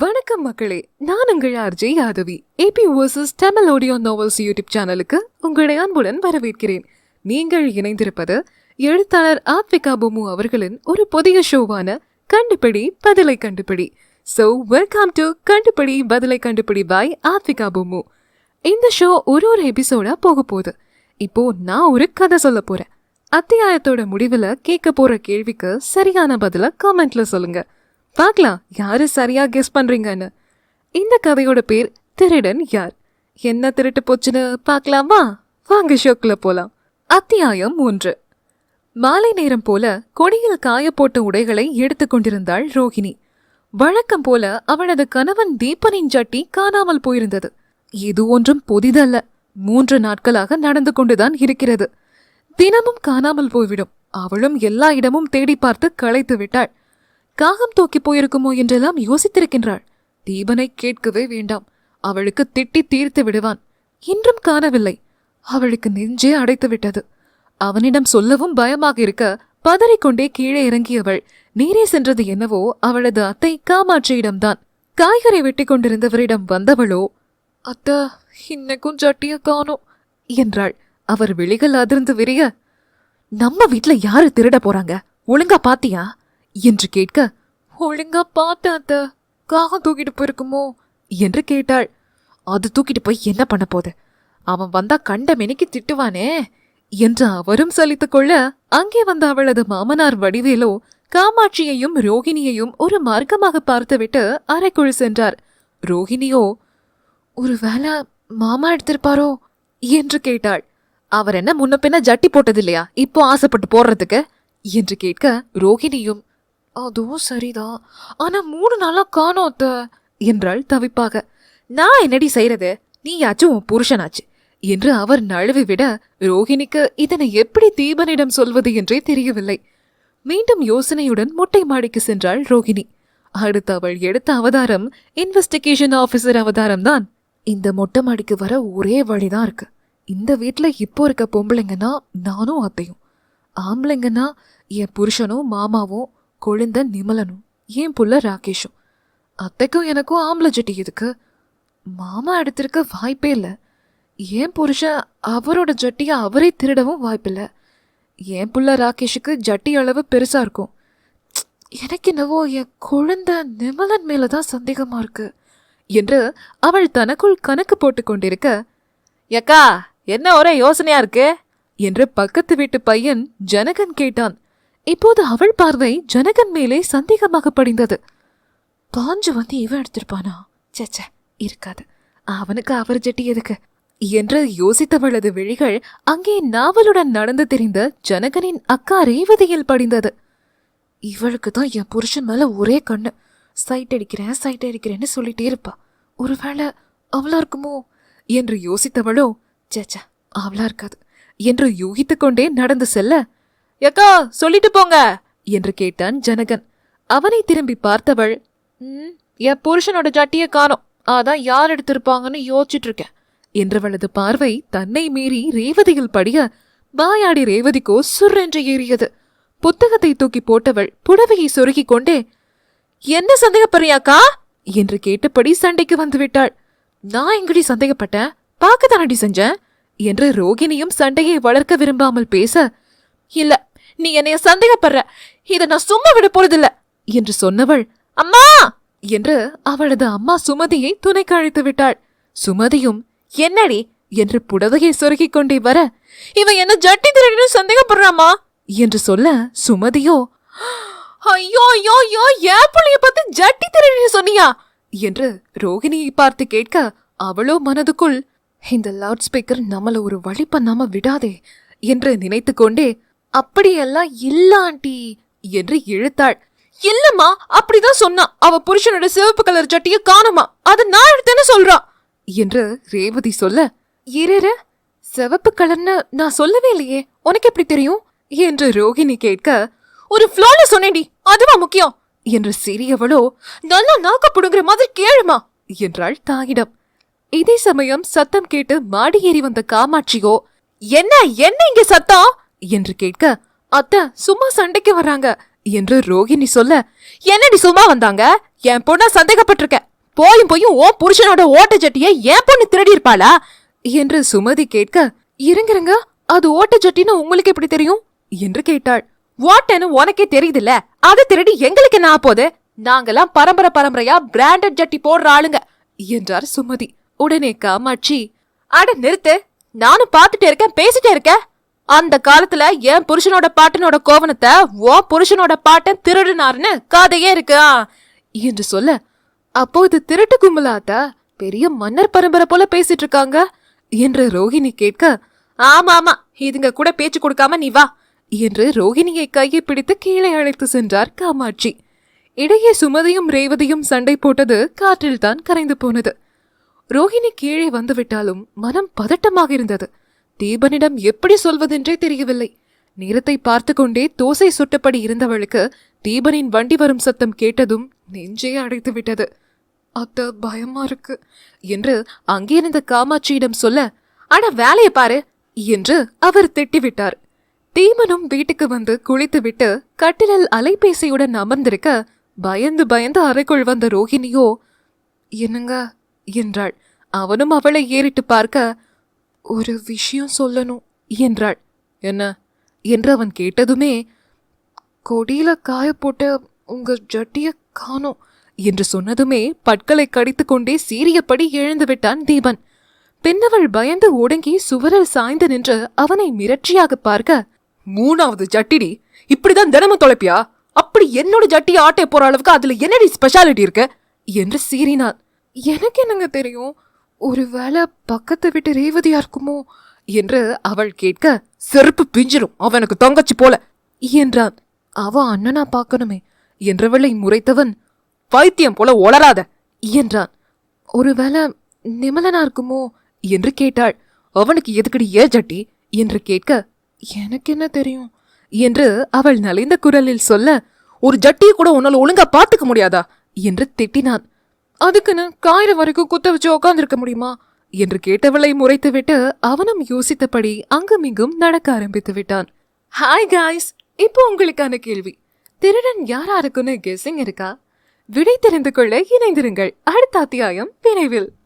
வணக்கம் மக்களே நான் உங்கள் RJ Yadavi. AB versus Tamil audio novels YouTube சேனலுக்கு உங்களை அன்புடன் வரவேற்கிறேன். நீங்கள் இணைந்திருப்பது எழுத்தாளர் ஆத்விகா பொமு அவர்களின் ஒரு புதிய ஷோவான கண்டுபிடி பதிலை கண்டுபிடி. ஸோ வெல்கம் டு கண்டுபிடி பதிலை கண்டுபிடி பை ஆத்விகா பொமு. இந்த ஷோ ஒரு ஒரு எபிசோடா போக போகுது. இப்போ நான் ஒரு கதை சொல்ல போறேன். அத்தியாயத்தோட முடிவுல கேட்க போற கேள்விக்கு சரியான பதில காமெண்ட்ல சொல்லுங்க. பார்க்கலாம் யாரு சரியா கெஸ் பண்றீங்கன்னு. இந்த கதையோட பேர் திருடன் யார்? என்ன திருட்டு போச்சுன்னு பார்க்கலாமா? வாங்க ஷோக்குள்ள போலாம். அத்தியாயம் ஒன்று. மாலை நேரம் போல கொடியில் காய போட்ட உடைகளை எடுத்துக் கொண்டிருந்தாள் ரோஹிணி. வழக்கம் போல அவளது கணவன் தீபனின் ஜட்டி காணாமல் போயிருந்தது. இது ஒன்றும் புதிதல்ல. மூன்று நாட்களாக நடந்து கொண்டுதான் இருக்கிறது. தினமும் காணாமல் போய்விடும். அவளும் எல்லா இடமும் தேடி பார்த்து களைத்து விட்டாள். காகம் தூக்கி போயிருக்குமோ என்றெல்லாம் யோசித்திருக்கின்றாள். தீபனை கேட்கவே வேண்டாம். அவளுக்கு திட்டி தீர்த்து விடுவான். இன்றும் காணவில்லை. அவளுக்கு நெஞ்சே அடைத்து விட்டது. அவனிடம் சொல்லவும் பயமாக இருக்க பதறிக்கொண்டே கீழே இறங்கியவள் நீரே சென்றது என்னவோ அவளது அத்தை காமாட்சியிடம்தான். காய்கறி வெட்டி கொண்டிருந்தவரிடம் வந்தவளோ அத்தா இன்னைக்கும் ஜட்டிய காணோம் என்றாள். அவர் விழிகள் அதிர்ந்து விரிய நம்ம வீட்ல யாரு திருட போறாங்க? ஒழுங்கா பாத்தியா? என்று கேட்க ஒழுங்கா பார்த்தாத்த காகம் தூக்கிட்டு போயிருக்குமோ? என்று கேட்டாள். அது தூக்கிட்டு போய் என்ன பண்ண போது அவன் வந்தா கண்ட மெனிக்கு திட்டுவானே? என்று அவரும் சலித்துக் கொள்ள அங்கே வந்த அவளது மாமனார் வடிவேலோ காமாட்சியையும் ரோகிணியையும் ஒரு மார்க்கமாக பார்த்துவிட்டு அறைக்குள் சென்றார். ரோகிணியோ ஒருவேளை மாமா எடுத்திருப்பாரோ? என்று கேட்டாள். அவர் என்ன முன்ன பின்ன ஜட்டி போட்டதில்லையா? இப்போ ஆசைப்பட்டு போடுறதுக்கு? என்று கேட்க ரோகிணியும் அதுவும் சரிதான். ஆனா மூணு நாளா காணோம் அத்த என்றாள் தவிப்பாக. நான் என்னடி செய்யறது நீயாச்சும் உன் புருஷனாச்சு என்று அவர் நழுவி விட ரோகிணிக்கு இதனை எப்படி தீபனிடம் சொல்வது என்றே தெரியவில்லை. மீண்டும் யோசனையுடன் மொட்டை மாடிக்கு சென்றாள் ரோகிணி அடுத்து அவள் எடுத்த அவதாரம் இன்வெஸ்டிகேஷன் ஆபீசர் அவதாரம் தான் இந்த மொட்டை மாடிக்கு வர ஒரே வழிதான் இருக்கு. இந்த வீட்ல இப்போ இருக்க பொம்பளைங்கன்னா நானும் அத்தையும். ஆம்பளைங்கன்னா என் புருஷனும் மாமாவும் கொழுந்த நிமலனும் என் புள்ள ராகேஷும்? அத்தைக்கும் எனக்கும் ஆம்பளை ஜட்டி இருக்கு மாமா எடுத்திருக்க வாய்ப்பே இல்லை. என் புருஷன் அவரோட ஜட்டியை அவரே திருடவும் வாய்ப்பில்லை? என் புள்ள ராகேஷுக்கு ஜட்டி அளவு பெருசா இருக்கும்? எனக்கு என்னவோ என் குழந்த நிமலன் மேல தான் சந்தேகமா இருக்கு. என்று அவள் தனக்குள் கணக்கு போட்டுக் கொண்டிருக்க யக்கா என்ன ஒரே யோசனையா இருக்கு? என்று பக்கத்து வீட்டு பையன் ஜனகன் கேட்டான். இப்போது அவள் பார்வை ஜனகன் மேலே சந்தேகமாக படிந்தது. பாஞ்சு வந்து இவன் எடுத்திருப்பானா? சேச்ச இருக்காது. அவனுக்கு அவர் ஜெட்டி எதுக்கு? என்று யோசித்தவளது விழிகள் அங்கே நாவலுடன் நடந்து தெரிந்த ஜனகனின் அக்கா ரேவதியில் படிந்தது. இவளுக்கு தான் என் புருஷன் மேல ஒரே கண்ணு. சைட் அடிக்கிறேன் சைட் அடிக்கிறேன்னு சொல்லிட்டே இருப்பா. ஒருவேளை அவளா இருக்குமோ? என்று யோசித்தவளோ சேச்சா அவளா இருக்காது. என்று யூகித்துக் கொண்டே நடந்து செல்ல எக்கா சொல்லிட்டு போங்க என்று கேட்டான் ஜனகன். அவனை திரும்பி பார்த்தவள் என் புருஷனோட ஜட்டிய காணோம். அதான் யார் எடுத்திருப்பாங்கன்னு யோசிச்சுட்டு இருக்கேன் என்றவளது பார்வை தன்னை மீறி ரேவதியில் படிய வாயாடி ரேவதிக்கோ சுர்ரென்று ஏறியது. புத்தகத்தை தூக்கி போட்டவள் புடவையை சொருகிக் கொண்டே என்ன சந்தேகப்படுறியாக்கா? என்று கேட்டபடி சண்டைக்கு வந்துவிட்டாள். நான் எங்கடி சந்தேகப்பட்டேன்? பார்க்க தானடி செஞ்சேன்? என்று ரோகிணியும் சண்டையை வளர்க்க விரும்பாமல் பேச இல்ல நீ என்னைய சந்தேகப்படுற. இத நான் சும்மா விட போறதில்ல. என்று சொன்னவள் அம்மா! என்று அவளது அம்மா சுமதியை துணைக்கு அழைத்து விட்டாள். சுமதியும் என்னடி? என்று புடவையை சொருகிக் கொண்டே வர இவன் என்ன ஜட்டி திருடினு சந்தேகப்படுறாமா என்று சொல்ல சுமதியோ ஐயோ ஐயோ ஐயோ ஏன் புள்ளைய பார்த்து ஜட்டி திருடினு சொன்னியா? என்று ரோகிணியை பார்த்து கேட்க அவளோ மனதுக்குள் இந்த லவுட் ஸ்பீக்கர் நம்மள ஒரு வழி பண்ணாம விடாதே என்று நினைத்து கொண்டே அப்படியெல்லாம் இல்ல ஆண்டி என்று இழுத்தாள். இல்லம்மா அப்படிதான் சொன்னா அவ புருஷனோட சிவப்பு கலர் சட்டிய காணுமா? அத நான் எடுத்தேன்னு சொல்றா என்று ரேவதி சொல்ல இரு சிவப்பு கலர்னு நான் சொல்லவே இல்லையே. உனக்கு எப்படி தெரியும்? என்று ரோகிணி கேட்க ஒரு ஃப்ளோல சொன்னேடி அதுவா முக்கியம்? என்று சிறியவளோ நல்லா நாக்க புடுங்குற மாதிரி கேளுமா? என்றாள் தாயிடம். இதே சமயம் சத்தம் கேட்டு மாடி ஏறி வந்த காமாட்சியோ என்ன என்ன இங்க சத்தம்? என்று கேட்க அத்த சும்மா சண்டைக்கு வர்றாங்க என்று ரோகிணி சொல்ல என்னடி சும்மா வந்தாங்க? என் பொண்ண சந்தேகப்பட்டிருக்க. போயும் போயும் ஓ புருஷனோட ஓட்ட என் பொண்ணு திருடி இருப்பாளா என்று சுமதி கேட்க இருங்கிருங்க அது ஓட்ட ஜட்டின்னு உங்களுக்கு எப்படி தெரியும்? என்று கேட்டாள். ஓட்டன்னு உனக்கே தெரியுதுல்ல அது திருடி எங்களுக்கு என்ன போது நாங்கெல்லாம் பரம்பரை பரம்பரையா பிராண்டட் ஜட்டி போடுற ஆளுங்க என்றார் சுமதி. உடனே காமாட்சி அட நிறுத்து நானும் பார்த்துட்டே இருக்கேன் பேசிட்டே இருக்கேன். அந்த காலத்துல என் புருஷனோட பாட்டனோட கோவணத்தை ஓ புருஷனோட பாட்டன் திருடினாருன்னு கதையே இருக்கா என்று சொல்ல அப்போ இது திருட்டு கும்பலாத்தா பெரிய மன்னர் பரம்பரை போல பேசிட்டு இருக்காங்க என்று ரோஹிணி கேட்க ஆமா ஆமா இதுங்க கூட பேச்சு கொடுக்காம நீ வா என்று ரோகிணியை கையை பிடித்து கீழே அழைத்து சென்றார் காமாட்சி. இடையே சுமதியும் ரேவதியும் சண்டை போட்டது காற்றில் தான் கரைந்து போனது. ரோஹிணி கீழே வந்துவிட்டாலும் மனம் பதட்டமாக இருந்தது. தீபனிடம் எப்படி சொல்வதென்றே தெரியவில்லை. நேரத்தை பார்த்து கொண்டே தோசை சுட்டபடி இருந்தவளுக்கு தீபனின் வண்டி வரும் சத்தம் கேட்டதும் நெஞ்சே அடைத்து விட்டது அத்த பயமா இருக்கு என்று அங்கிருந்த காமாட்சியிடம் சொல்ல அட வேலைய பாரு என்று அவர் திட்டிவிட்டார். தீமனும் வீட்டுக்கு வந்து குளித்துவிட்டு கட்டிலில் அலைபேசியுடன் அமர்ந்திருக்க பயந்து பயந்து அறைக்குள் வந்த ரோஹிணியோ என்னங்க? என்றாள். அவனும் அவளை ஏறிட்டு பார்க்க ஒரு விஷயம் சொல்லணும். என்றாள். என்ன? என்று அவன் கேட்டதுமே கொடியில காய போட்ட உங்க ஜட்டிய காணோம் என்று சொன்னதுமே பற்களை கடித்துக்கொண்டே சீரியபடி எழுந்து விட்டான் தீபன். பெண்ணவள் பயந்து ஒடுங்கி சுவரில் சாய்ந்து நின்று அவனை மிரட்சியாக பார்க்க மூணாவது ஜட்டிடி இப்படிதான் தினமும் தொலைப்பியா? அப்படி என்னோட ஜட்டி ஆட்டை போற அளவுக்கு அதுல என்னடி ஸ்பெஷாலிட்டி இருக்கு? என்று சீறினான் எனக்கு என்னங்க தெரியும்? ஒருவேளை பக்கத்து வீட்டு ரேவதியா இருக்குமோ? என்று அவள் கேட்க செருப்பு பிஞ்சிடும் அவனுக்கு தங்கச்சி போல. என்றான் அவ அண்ணனா பார்க்கணுமே என்றவளை முறைத்தவன் பைத்தியம் போல ஒளராத. என்றான் ஒருவேளை நிமலனா இருக்குமோ? என்று கேட்டாள். அவனுக்கு எதுக்கடி ஏ ஜட்டி? என்று கேட்க எனக்கு என்ன தெரியும்? என்று அவள் நலிந்த குரலில் சொல்ல ஒரு ஜட்டியை கூட உன்னால ஒழுங்கா பார்த்துக்க முடியாதா? என்று திட்டினான். அதுக்குன்னு காயிற வரைக்கும் குத்த வச்சு உட்காந்துருக்க முடியுமா? என்று கேட்டவளை முறைத்துவிட்டு அவனும் யோசித்தபடி அங்குமிங்கும் நடக்க ஆரம்பித்து விட்டான். ஹாய் காய்ஸ் இப்போ உங்களுக்கான கேள்வி. திருடன் யாரா இருக்குன்னு கெஸ்ஸிங் இருக்கா? விடை தெரிந்து கொள்ள இணைந்திருங்கள். அடுத்த அத்தியாயம் விரைவில்